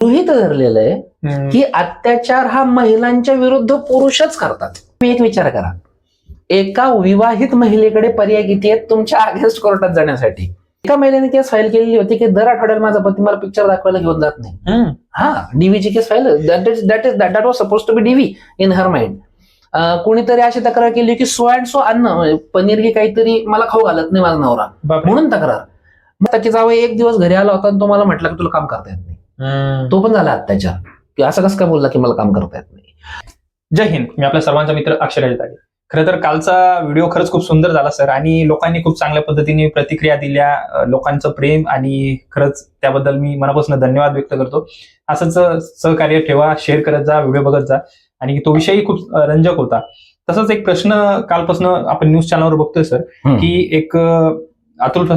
गृहीत धरलेलं आहे. की अत्याचार हा महिलांच्या विरुद्ध पुरुषच करतात तुम्ही एक विचार करा एका विवाहित महिलेकडे पर्याय किती आहेत तुमच्या अगेन्स्ट कोर्टात जाण्यासाठी एका महिलेने केस फाईल केलेली होती की दर आठवड्याला माझा पती मला पिक्चर दाखवायला घेऊन जात नाही. हा डीव्हीची case file that is that is that was suppose to be DV in her mind कोणीतरी अशी तक्रार केली की सो अँड सो अन्न म्हणजे पनीर की काहीतरी मला खाऊ घालत नाही माझा नवरा. म्हणून तक्रार मग त्याची जावं एक दिवस घरी आला होता आणि तो मला म्हटलं की तुला काम करता येत. तो पण झाला अत्याचार की असं कसं काय बोलला की मला काम करता येत नाही? जय हिंद. मी आपल्या सर्वांचा मित्र अक्षराज तागे खरं तर कालचा व्हिडिओ खरंच खूप सुंदर झाला सर. आणि लोकांनी खूप चांगल्या पद्धतीने प्रतिक्रिया दिल्या लोकांचं प्रेम आणि खरंच त्याबद्दल मी मनापासून धन्यवाद व्यक्त करतो. असंच सहकार्य ठेवा शेअर करत जा व्हिडिओ बघत जा. आणि तो विषयही खूप रंजक होता. तसंच एक प्रश्न कालपासून आपण न्यूज चॅनलवर बघतोय सर. की एक अतुल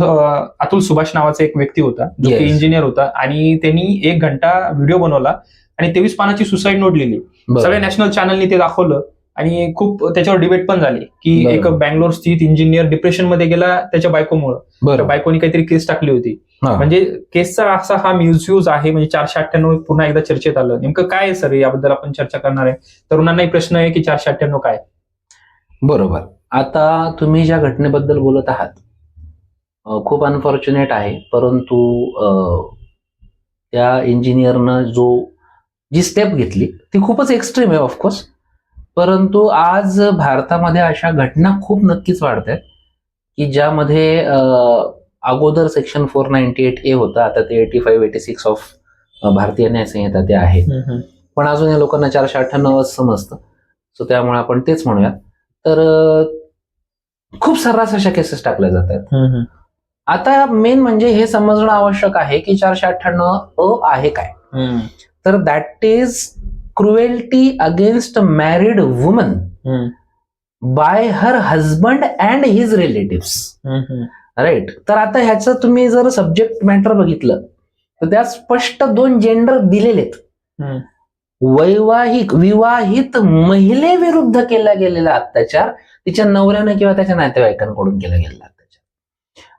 अतुल सुभाष नावाचा एक व्यक्ती होता जो की Yes. इंजिनियर होता. आणि त्यांनी एक घंटा व्हिडिओ बनवला आणि तेवीस पानाची सुसाईड नोट लिहिली. सगळ्या नॅशनल चॅनलनी ते दाखवलं. आणि खूप त्याच्यावर डिबेट पण झाली की. एक बँगलोर स्थित इंजिनियर डिप्रेशनमध्ये गेला त्याच्या बायकोमुळं. बायकोनी काहीतरी केस टाकली होती. म्हणजे केसचा असा हा मिसयूज आहे म्हणजे चारशे अठ्ठ्याण्णव पुन्हा एकदा चर्चेत आलं. नेमकं काय आहे सर याबद्दल आपण चर्चा करणार आहे? तरुणांनाही प्रश्न आहे की चारशे अठ्ठ्याण्णव काय? बरोबर. आता तुम्ही ज्या घटनेबद्दल बोलत आहात खूप अनफॉर्च्युनेट आहे. परंतु त्या इंजिनियरनं जो जी स्टेप घेतली ती खूपच एक्स्ट्रीम आहे ऑफकोर्स परंतु आज भारतामध्ये अशा घटना खूप नक्कीच वाढत आहेत की ज्यामध्ये अगोदर section four ninety eight A होतं आता ते eighty five eighty six of Bharatiya Nyaya Sanhita ते आहे. पण अजून या लोकांना चारशे अठ्ठ्याण्णवच समजतं. सो त्यामुळे आपण तेच म्हणूया तर खूप सर्रास अशा केसेस टाकल्या जातात. आता मेन म्हणजे हे समजणं आवश्यक आहे की चारशे अठ्ठ्याण्णव अ आहे काय. तर that is cruelty against married woman by her husband and his relative right तर आता ह्याचं तुम्ही जर सब्जेक्ट मॅटर बघितलं तर त्यात स्पष्ट दोन जेंडर दिलेलेत. हम्म. वैवाहिक विवाहित महिलेविरुद्ध केला गेलेला अत्याचार तिच्या नवऱ्याने किंवा त्याच्या नातेवाईकांकडून केला गेलेला अत्याचार.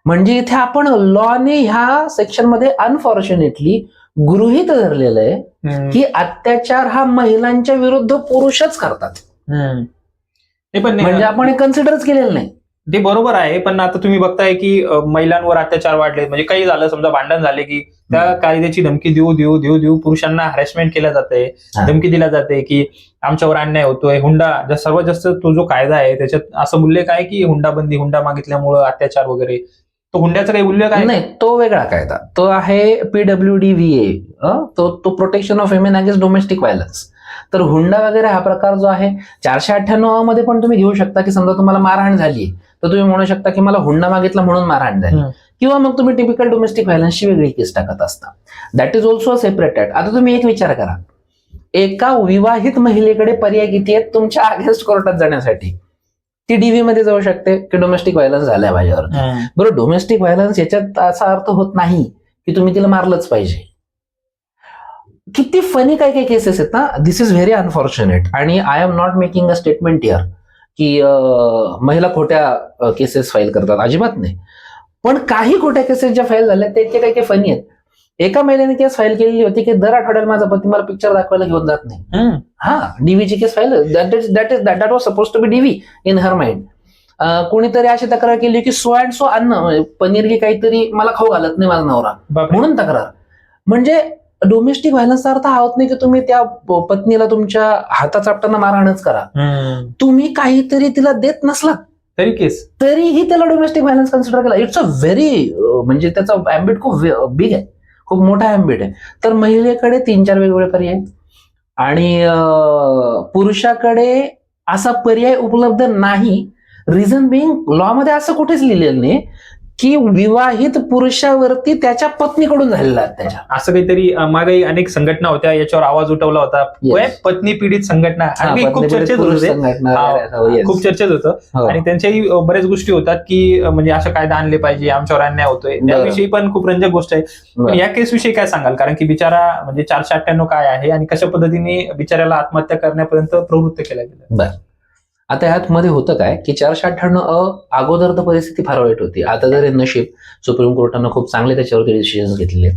म्हणजे इथे आपण लॉने ह्या सेक्शनमध्ये अनफॉर्च्युनेटली गृहीत धरलेलं आहे की अत्याचार हा महिलांच्या विरुद्ध पुरुषच करतात. पण म्हणजे आपण हे कन्सिडरच केलेलं नाही. ते बरोबर आहे पण आता तुम्ही बघताय की महिलांवर अत्याचार वाढले. म्हणजे काही झालं समजा भांडण झाले की त्या कायद्याची धमकी देऊ देऊ देऊ देऊ पुरुषांना हॅरेसमेंट केल्या जाते. धमकी दिल्या जाते की आमच्यावर अन्याय होतोय. हुंडा सर्वात जास्त तो जो कायदा आहे त्याच्यात असं उल्लेख आहे की हुंडाबंदी हुंडा मागितल्यामुळं अत्याचार वगैरे तो हुंड्याचा काही उल्लेख आहे नाही तो वेगळा कायदा. तो आहे पीडब्ल्यू डी व्ही ए तो तो protection of women against domestic violence तर हुंडा वगैरे हा प्रकार जो आहे चारशे अठ्ठ्याण्णवमध्ये पण तुम्ही घेऊ शकता की समजा तुम्हाला मारहाण झाली तर तुम्ही म्हणू शकता की मला हुंडा मागितला म्हणून मारहाण झाली. किंवा मग तुम्ही टिपिकल डोमेस्टिक व्हायलन्सची वेगळी केस टाकत असता. That is also separate act आता तुम्ही एक विचार करा. एका विवाहित महिलेकडे पर्याय किती आहेत तुमच्या अगेन्स्ट कोर्टात जाण्यासाठी? ती डीव्ही मध्ये जाऊ शकते की डोमेस्टिक व्हायलन्स झालाय माझ्यावर. बरं डोमेस्टिक व्हायलन्स याच्यात असा अर्थ होत नाही की तुम्ही तिला मारलंच पाहिजे. किती फनी काय काय केसेस आहेत ना? दिस इज व्हेरी अनफॉर्च्युनेट आणि I am not making a statement here की महिला खोट्या केसेस फाईल करतात. अजिबात नाही. पण काही खोट्या केसेस ज्या फाईल झाल्या त्याचे काही काही फनी आहेत. एका महिलेने केस फाईल केलेली होती की दर आठवड्याला माझा पती मला पिक्चर दाखवायला घेऊन जात नाही. हा डीव्हीची case file that is that is that was suppose to be DV in her mind कोणीतरी अशी तक्रार केली की सो अँड सो अन्न म्हणजे पनीर की काहीतरी मला खाऊ घालत नाही माझा नवरा. म्हणून तक्रार. म्हणजे डोमेस्टिक व्हायलन्सचा अर्थ हा होत नाही की तुम्ही त्या पत्नीला तुमच्या हाता चापटाना मारहाणच करा. तुम्ही काहीतरी तिला देत नसलात तरी केस. तरीही त्याला डोमेस्टिक व्हायलन्स कन्सिडर केला. इट्स अ व्हेरी म्हणजे त्याचा अँबिट खूप बिग आहे. खूप मोठा ॲम्बिट आहे. तर महिलेकडे तीन चार वेगवेगळे पर्याय आणि पुरुषाकडे असा पर्याय उपलब्ध नाही. रिझन बिंग लॉ मध्ये असं कुठेच लिहिलेलं नाही. की विवाहित पुरुषावरती त्याच्या पत्नीकडून झालेला अत्याचार असं काहीतरी मागे अनेक संघटना होत्या याच्यावर आवाज उठवला होता Yes. पत्नी पीडित संघटना हा, आणि खूप चर्चेत पुरुष होते संघटना वगैरे असं, yes. खूप चर्चेत होतं हो. आणि त्यांच्याही अं, बऱ्याच गोष्टी होतात की अं, म्हणजे असं कायदा आणले पाहिजे आमच्यावर अन्याय होतोय बरं. त्याविषयी पण खूप रंजक गोष्ट आहे पण बरं. या केस विषयी काय सांगाल कारण की बिचारा म्हणजे चारशे अठ्ठ्याण्णव काय आहे आणि कशा पद्धतीने बिचाऱ्याला आत्महत्या करण्यापर्यंत प्रवृत्त केल्या गेल्या बर आता ह्यात मध्ये होतं काय की चारशे अठ्ठ्याण्णव अ अगोदर तर परिस्थिती फार वाईट होती. आता जर नशीब सुप्रीम कोर्टानं खूप चांगले त्याच्यावरती डिसिजन घेतलेले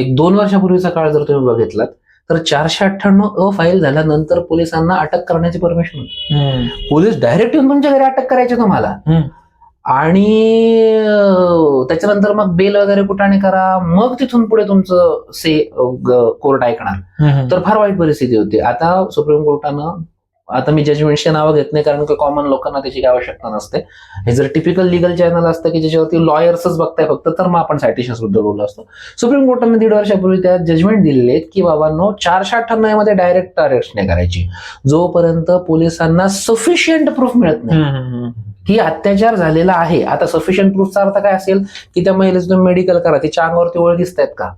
एक दोन वर्षापूर्वीचा काळ जर तुम्ही बघितलात तर चारशे अठ्ठ्याण्णव अ फाईल झाल्यानंतर पोलिसांना अटक करण्याची परमिशन होती. पोलीस डायरेक्ट येऊन तुमच्या घरी अटक करायचे तुम्हाला. आणि त्याच्यानंतर मग बेल वगैरे कुठाने करा मग तिथून पुढे तुमचं से कोर्ट ऐकणार. तर फार वाईट परिस्थिती होती. आता सुप्रीम कोर्टानं आता मी जजमेंटची नावं घेत नाही कारण की कॉमन लोकांना त्याची काय आवश्यकता नसते. हे जर टिपिकल लिगल चॅनल असतं की ज्याच्यावरती लॉयर्सच बघताय फक्त तर मग आपण सायटिशन्सबद्दल बोललो असतो. सुप्रीम कोर्टाने दीड वर्षापूर्वी त्यात जजमेंट दिलेले आहेत की बाबांनो चारशे अठ्ठ्याण्णवमध्ये डायरेक्ट अरेस्ट नाही करायची. जोपर्यंत पोलिसांना सफिशियंट प्रूफ मिळत नाही की अत्याचार झालेला आहे. आता सफिशियंट प्रूफचा अर्थ काय असेल? की त्या महिलेचं तुम्ही मेडिकल करा. तिच्या अंगावरती ओळ दिसत आहेत का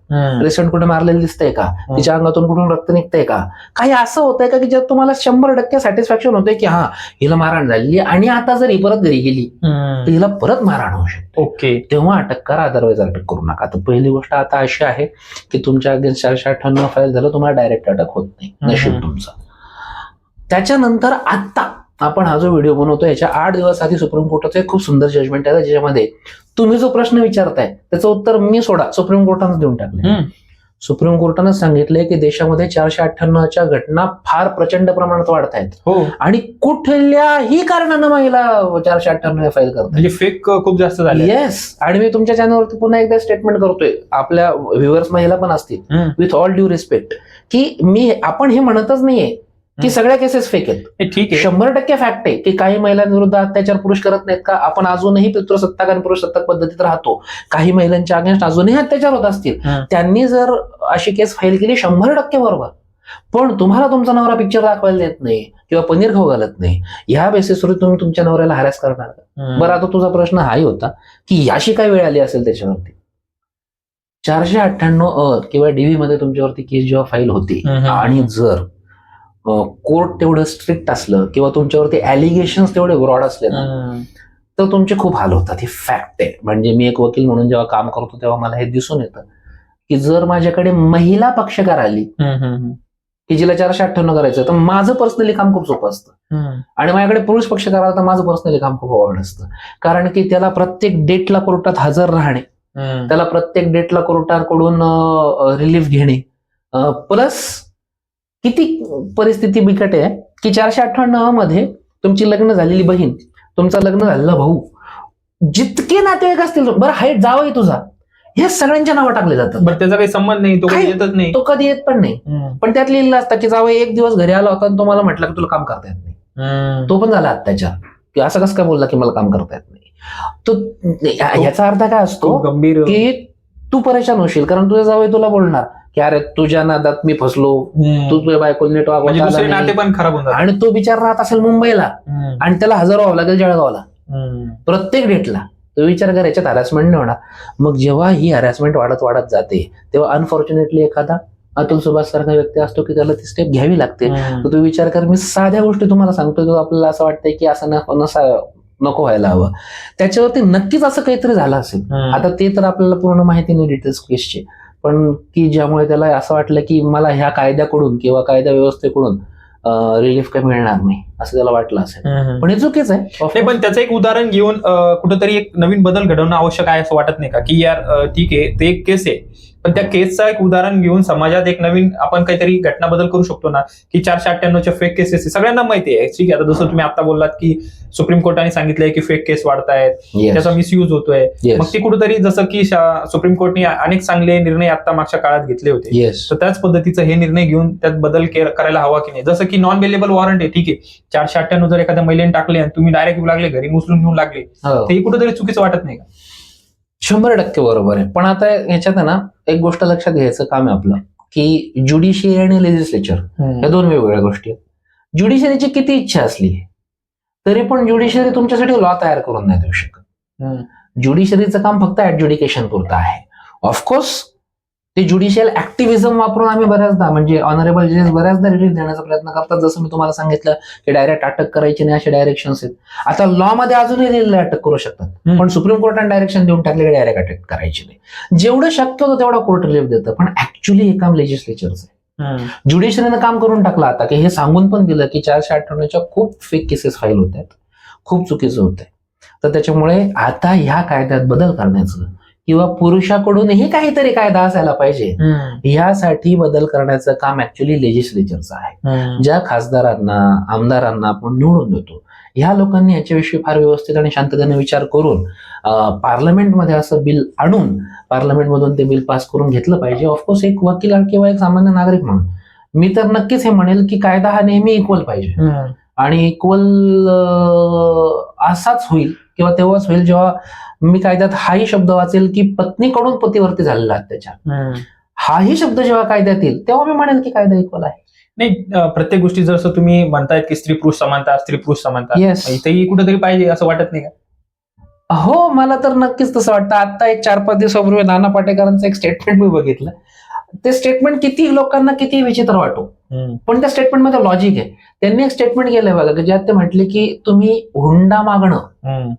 पेशंट कुठे मारलेलं दिसतंय का? तिच्या अंगातून कुठून रक्त निघतंय का? काही असं होतंय का की ज्यात तुम्हाला शंभर टक्के सॅटिस्फॅक्शन होतंय की हा हिला मारहाण झालेली आणि आता जर ही परत घरी गेली तर हिला परत मारहाण होऊ शकते. ओके. तेव्हा अटक करा अदरवाईज अटक करू नका. तर पहिली गोष्ट आता अशी आहे की तुमच्या अगेन्स्ट चारशे अठ्ठ्याण्णव फाईल झालं तुम्हाला डायरेक्ट अटक होत नाही. नशीब. तुमचं. त्याच्यानंतर आत्ता आपण हा जो व्हिडिओ बनवतो याच्या आठ दिवस आधी सुप्रीम कोर्टाचं एक खूप सुंदर जजमेंट आहे ज्याच्यामध्ये तुम्ही जो प्रश्न विचारताय त्याचं उत्तर मी सोडा सुप्रीम कोर्टानं देऊन टाकलं सुप्रीम कोर्टानं सांगितलंय की देशामध्ये चारशे अठ्ठ्याण्णवच्या घटना फार प्रचंड प्रमाणात वाढत आहेत. हो. आणि कुठल्याही कारणानं महिला चारशे अठ्ठ्याण्णव फाईल करतात म्हणजे फेक खूप जास्त झाले येस आणि मी तुमच्या चॅनलवरती पुन्हा एकदा स्टेटमेंट करतोय. आपल्या व्ह्युअर्स महिला पण असतील. विथ ऑल ड्यू रिस्पेक्ट की मी आपण हे म्हणतच नाहीये. की. सगळ्या केसेस फेक आहेत ठीक आहे शंभर टक्के फॅक्ट आहे की काही महिलांविरुद्ध अत्याचार पुरुष करत नाहीत का आपण अजूनही पितृसत्ताक आणि पुरुषसत्ताक पद्धतीत राहतो काही महिलांच्या अगेन्स्ट अजूनही अत्याचार होत असतील. त्यांनी जर अशी केस फाईल केली शंभर टक्के बरोबर पण तुम्हाला तुमचा नवरा पिक्चर दाखवायला देत नाही किंवा पनीर खाऊ घालत नाही ह्या बेसिसवर तुम्ही तुमच्या नवऱ्याला हॅरॅस करणार का. बरं आता तुझा प्रश्न हाही होता की याशी काय वेळ आली असेल त्याच्यावरती चारशे अठ्ठ्याण्णव अ किंवा डीव्ही मध्ये तुमच्यावरती केस जेव्हा फाईल होती. आणि जर कोर्ट तेवढं स्ट्रिक्ट असलं किंवा तुमच्यावरती ऍलिगेशन तेवढे ब्रॉड असले ना. तर तुमचे खूप हाल होतात ही फॅक्ट आहे म्हणजे मी एक वकील म्हणून जेव्हा काम करतो तेव्हा मला हे दिसून येतं की जर माझ्याकडे महिला पक्षकार आली. की जिला चारशे अठ्ठ्याण्णव करायचं तर माझं पर्सनली काम खूप सोपं असतं. आणि माझ्याकडे पुरुष पक्षकार आला तर माझं पर्सनली काम खूप आवड असतं कारण की त्याला प्रत्येक डेटला कोर्टात हजर राहणे. त्याला प्रत्येक डेटला कोर्टाकडून रिलीफ घेणे प्लस किती परिस्थिती बिकट आहे की चारशे अठ्ठ्याण्णवमध्ये तुमची लग्न झालेली बहीण तुमचा लग्न झालेला भाऊ जितके नातेवाईक असतील बरं हाईट जावंही तुझा. हे सगळ्यांच्या नावं टाकले जातात. बरं त्याचा काही संबंध नाही तो काही? येतच नाही. तो कधी येत पण नाही. पण त्यात लिहिलं असतं की जावं एक दिवस घरी आला होता आणि तो मला म्हटलं की तुला काम करता येत नाही. तो पण झाला अत्याचार. की असं कसं काय बोलला की मला काम करता येत नाही. तो याचा अर्थ काय असतो गंभीर. की तू परेशान होशील कारण तुझ्या जावई तुला बोलणार. की अरे तुझ्या नादात मी फसलो. तू तुझ्या बायकोला नीट म्हणजे आणि तो बिचार राहत असेल मुंबईला. आणि त्याला हजर व्हावं लागेल जळगावला. प्रत्येक डेटला तो विचार कर याच्यात हॅरॅसमेंट नाही होणार मग जेव्हा ही हॅरॅसमेंट वाढत वाढत जाते तेव्हा अनफॉर्च्युनेटली एखादा अतुल सुभाष सारखा व्यक्ती असतो की त्याला ती स्टेप घ्यावी लागते. तर तू विचार कर मी साध्या गोष्टी तुम्हाला सांगतोय तो आपल्याला असं वाटतंय की असं नसा नको व्हायला हवं त्याच्यावरती नक्कीच असं काहीतरी झालं असेल. आता ते तर आपल्याला पूर्ण माहिती नाही डिटेल्स केसचे पण की ज्यामुळे त्याला असं वाटलं की मला ह्या कायद्याकडून किंवा कायदा व्यवस्थेकडून रिलीफ काही मिळणार नाही असं त्याला वाटलं असेल. पण हे चुकीच आहे. पण त्याचं एक उदाहरण घेऊन कुठंतरी एक नवीन बदल घडवणं आवश्यक आहे असं वाटत नाही का? की यार ठीक आहे ते एक केस आहे. पण त्या केसचा एक उदाहरण घेऊन समाजात एक नवीन आपण काहीतरी घटना बदल करू शकतो ना की चारशे अठ्ठ्याण्णवच्या फेक केसेस सगळ्यांना माहिती आहे ठीक आहे आता जसं तुम्ही आता बोललात की सुप्रीम कोर्टाने सांगितलंय की फेक केस वाढतायत. त्याचा मिसयूज होतोय. मग ती कुठेतरी जसं की सुप्रीम कोर्टने अनेक चांगले निर्णय आता मागच्या काळात घेतले होते. तर त्याच पद्धतीचं हे निर्णय घेऊन त्यात बदल करायला हवा की नाही जसं की नॉन बेलेबल वॉरंट आहे ठीक आहे चारशे अठ्ठ्याण्णव जर एखाद्या महिलेने टाकले आणि तुम्ही डायरेक्ट लागले घरी उचलून घेऊन लागले हो. ते कुठेतरी चुकीचं वाटत नाही का शंभर टक्के बरोबर आहे. पण आता ह्याच्यात आहे ना एक गोष्ट लक्षात घ्यायचं काम आहे आपलं की ज्युडिशियरी आणि लेजिस्लेचर या दोन वेगवेगळ्या गोष्टी आहेत. ज्युडिशरीची किती इच्छा असली तरी पण ज्युडिशरी तुमच्यासाठी लॉ तयार करून नाही देऊ शकत. ज्युडिशरीचं काम फक्त ऍडज्युडिकेशन पुरतं आहे. ऑफकोर्स ते ज्युडिशियल ऍक्टिव्हिझम वापरून आम्ही बऱ्याचदा म्हणजे ऑनरेबल जजेस बऱ्याचदा रिलीफ देण्याचा प्रयत्न करतात. जसं मी तुम्हाला सांगितलं की डायरेक्ट अटक करायची नाही असे डायरेक्शन्स आहेत. आता लॉ मध्ये अजूनही दिलेले अटक करू शकतात. पण सुप्रीम कोर्टाने डायरेक्शन देऊन टाकले की डायरेक्ट अटक करायची नाही. जेवढं शक्य होतं तेवढा कोर्ट रिलीफ देतं. पण ऍक्च्युली हे काम लेजिस्लेचरचं आहे. ज्युडिशरीनं काम करून टाकलं आता की हे सांगून पण दिलं की चारशे अठ्ठ्याण्णवच्या खूप फेक केसेस फाईल होत आहेत. खूप चुकीचं होत आहे तर त्याच्यामुळे आता ह्या कायद्यात बदल करण्याचं किंवा पुरुषाकडूनही काहीतरी कायदा असायला पाहिजे. यासाठी बदल करण्याचं काम ऍक्च्युली लेजिस्लेचरचं आहे ज्या खासदारांना आमदारांना आपण निवडून देतो. ह्या लोकांनी याच्याविषयी फार व्यवस्थित आणि शांततेने विचार करून पार्लमेंटमध्ये असं बिल आणून पार्लमेंटमधून ते बिल पास करून घेतलं पाहिजे. ऑफकोर्स एक वकील किंवा एक सामान्य नागरिक म्हणून. मी तर नक्कीच हे म्हणेल की कायदा हा नेहमी इक्वल पाहिजे. आणि इक्वल असाच होईल किंवा तेव्हाच होईल जेव्हा मी कायद्यात हाही शब्द वाचेल की पत्नीकडून पतीवरती झालेला अत्याचार. हाही शब्द जेव्हा कायद्यात येईल तेव्हा मी म्हणेल की कायदा इक्वल आहे. नाही प्रत्येक गोष्टी जसं तुम्ही म्हणतायत की स्त्री पुरुष समानता स्त्री पुरुष समानता येस इथेही कुठेतरी पाहिजे असं वाटत नाही का? हो मला तर नक्कीच तसं वाटतं. आता एक चार पाच दिवसापूर्वी नाना पाटेकरांचं एक स्टेटमेंट मी बघितलं. ते स्टेटमेंट किती लोकांना किती विचित्र वाटो. पण त्या स्टेटमेंटमध्ये लॉजिक आहे. त्यांनी एक स्टेटमेंट केलंय बघा की ज्यात ते म्हटले की तुम्ही हुंडा मागणं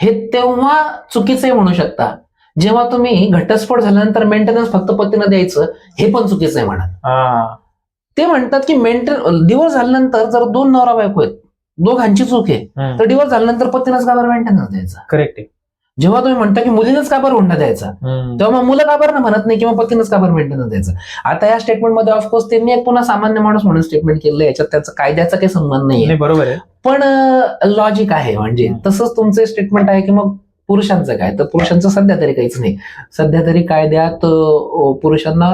हे तेव्हा चुकीचं आहे म्हणू शकता. जेव्हा तुम्ही घटस्फोट झाल्यानंतर मेंटेनन्स फक्त पतीनं द्यायचं हे पण चुकीचं आहे म्हणा ते म्हणतात की मेंटेन डिवोर्स झाल्यानंतर जर दोन नवरा बायको आहेत दोघांची चूक आहे तर डिवोर्स झाल्यानंतर पतीनंच का मेंटेनन्स द्यायचा? करेक्ट आहे. जेव्हा तुम्ही म्हणता की मुलीनंच का बरं हुंडा द्यायचा? तेव्हा मग मुलं का बरं ना म्हणत नाही किंवा पतीनंच का बरं मेंटेनन्स द्यायचं? आता या स्टेटमेंटमध्ये ऑफकोर्स त्यांनी एक पुन्हा सामान्य माणूस म्हणून स्टेटमेंट केलं याच्यात त्याचा कायद्याचा काही संबंध नाही बरोबर आहे. पण लॉजिक आहे म्हणजे तसंच तुमचं स्टेटमेंट आहे की मग पुरुषांचं काय? तर पुरुषांचं सध्या तरी काहीच नाही. सध्या तरी कायद्यात पुरुषांना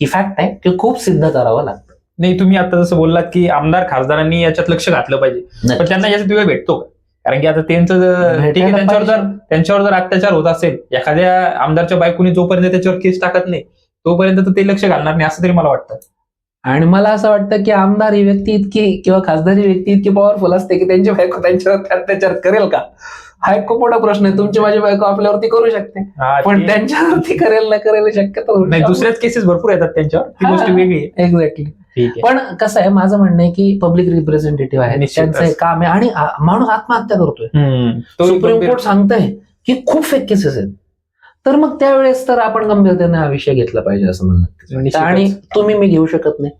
ही फॅक्ट आहे की खूप सिद्ध करावं लागतं. नाही तुम्ही आता जसं बोललात की आमदार खासदारांनी याच्यात लक्ष घातलं पाहिजे. पण त्यांना याच्यात वेळ भेटतो का? कारण की आता त्यांचं जर- ठीक आहे त्यांच्यावर जर. त्यांच्यावर जर अत्याचार होत असेल एखाद्या आमदारच्या बायकोनी जोपर्यंत त्याच्यावर केस टाकत नाही तोपर्यंत तर ते लक्ष घालणार नाही असं तरी मला वाटतं. आणि मला असं वाटतं की आमदार ही व्यक्ती इतकी किंवा खासदार ही व्यक्ती इतकी पॉवरफुल असते की त्यांची बायको त्यांच्यावर अत्याचार करेल का? हा एक खूप मोठा प्रश्न आहे. तुमची माझी बायको आपल्यावरती करू शकते. पण त्यांच्यावरती करेल ना करेल शक्यता नाही दुसऱ्याच केसेस भरपूर येतात त्यांच्यावर. ती. गोष्ट वेगळी आहे. एक्झॅक्टली पण कसं आहे माझं म्हणणं आहे की पब्लिक रिप्रेझेंटेटिव्ह आहे. त्यांचं एक काम आहे आणि माणूस आत्महत्या करतोय सुप्रीम कोर्ट सांगतंय की खूप फेक केसेस आहेत तर मग त्यावेळेस तर आपण गंभीरतेने हा विषय घेतला पाहिजे असं. निश्चितच. आणि तुम्ही मी घेऊ शकत नाही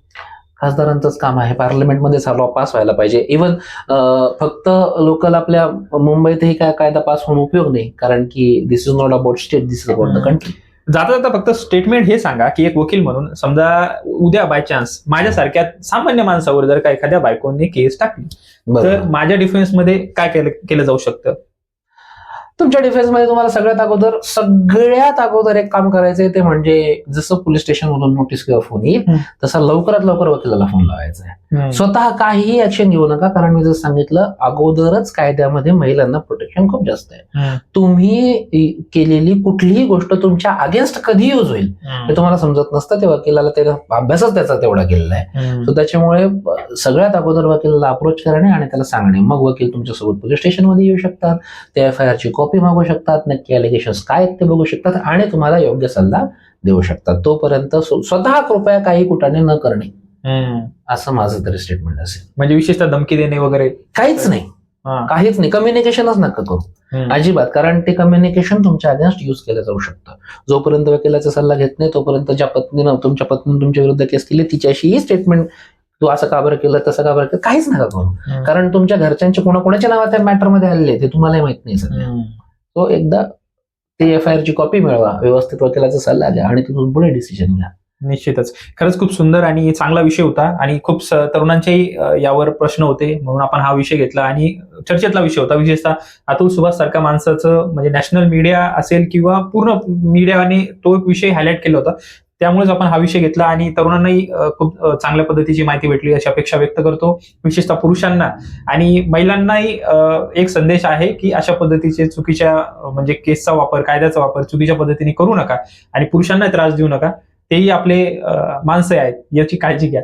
खासदारांचंच काम आहे पार्लमेंटमध्येच हा लॉ पास व्हायला पाहिजे इव्हन फक्त लोकल आपल्या मुंबईतही काय कायदा पास होऊन उपयोग नाही कारण की this is not about state this is about the. Country जाता जाता फक्त स्टेटमेंट हे सांगा की एक वकील म्हणून समजा उद्या बाय चान्स माझ्यासारख्या सामान्य माणसावर जर का एखाद्या बायकोने केस टाकली तर माझ्या डिफेन्समध्ये काय केलं केलं जाऊ शकतं? तुमच्या डिफेन्समध्ये तुम्हाला सगळ्यात अगोदर सगळ्यात अगोदर एक काम करायचंय ते म्हणजे जसं पोलीस स्टेशन मधून नोटीस किंवा फोन येईल. तसा लवकरात लवकर वकिलाला फोन लावायचा आहे स्वतः काहीही ऍक्शन घेऊ नका कारण मी जसं सांगितलं अगोदरच कायद्यामध्ये महिलांना प्रोटेक्शन खूप जास्त आहे. तुम्ही केलेली कुठलीही गोष्ट तुमच्या अगेन्स्ट कधी यूज होईल. हे तुम्हाला समजत नसतं ते वकिलाला ते अभ्यासच त्याचा तेवढा केलेला आहे. सो त्याच्यामुळे सगळ्यात अगोदर वकिलाला अप्रोच करणे आणि त्याला सांगणे. मग वकील तुमच्यासोबत पोलीस स्टेशनमध्ये येऊ शकतात. त्या एफ आय आरची कॉपी मागू शकतात नक्की अलिगेशन काय आहेत ते बघू शकतात आणि तुम्हाला योग्य सल्ला देऊ शकतात. तोपर्यंत स्व- स्वतः कृपया काही कुठाने न करणे. असं माझं तरी स्टेटमेंट असेल. म्हणजे विशेषतः धमकी देणे वगैरे? काहीच नाही. काहीच नाही. कम्युनिकेशनच नका करू. अजिबात. कारण ते कम्युनिकेशन तुमच्या अगेन्स्ट युज केलं जाऊ शकतं. जोपर्यंत वकिलाचा सल्ला घेत नाही तोपर्यंत ज्या पत्नीनं तुमच्या पत्नीने तुमच्या विरुद्ध केस केली तिच्याशीही स्टेटमेंट तू असं का बरं केलं तसं का बरं केलं? काहीच नका करू. कारण तुमच्या घरच्यांचे कोणा कोणाच्या नावात त्या मॅटरमध्ये आलेले ते तुम्हालाही माहीत नाही सध्या. तो एकदा ते एफ आय आरची कॉपी मिळवा व्यवस्थित वकिलाचा सल्ला घ्या आणि तिथून पुढे डिसिजन घ्या. निश्चितच. खरंच खूप सुंदर आणि चांगला विषय होता आणि खूप अ, यावर प्रश्न होते म्हणून आपण हा विषय घेतला आणि चर्चेतला विषय होता. विशेषतः अतुल सुभाष सारख्या माणसाचं म्हणजे नॅशनल मीडिया असेल किंवा पूर्ण मीडियाने तो एक विषय हायलाईट केला होता. त्यामुळेच आपण हा विषय घेतला आणि तरुणांनाही खूप चांगल्या पद्धतीची माहिती भेटली अशी अपेक्षा व्यक्त करतो. विशेषतः पुरुषांना. आणि महिलांनाही अ, एक संदेश आहे की अशा पद्धतीचे चुकीच्या म्हणजे केसचा वापर कायद्याचा वापर चुकीच्या पद्धतीने करू नका आणि पुरुषांना त्रास देऊ नका. तेही आपले माणसं आहेत याची काळजी घ्या.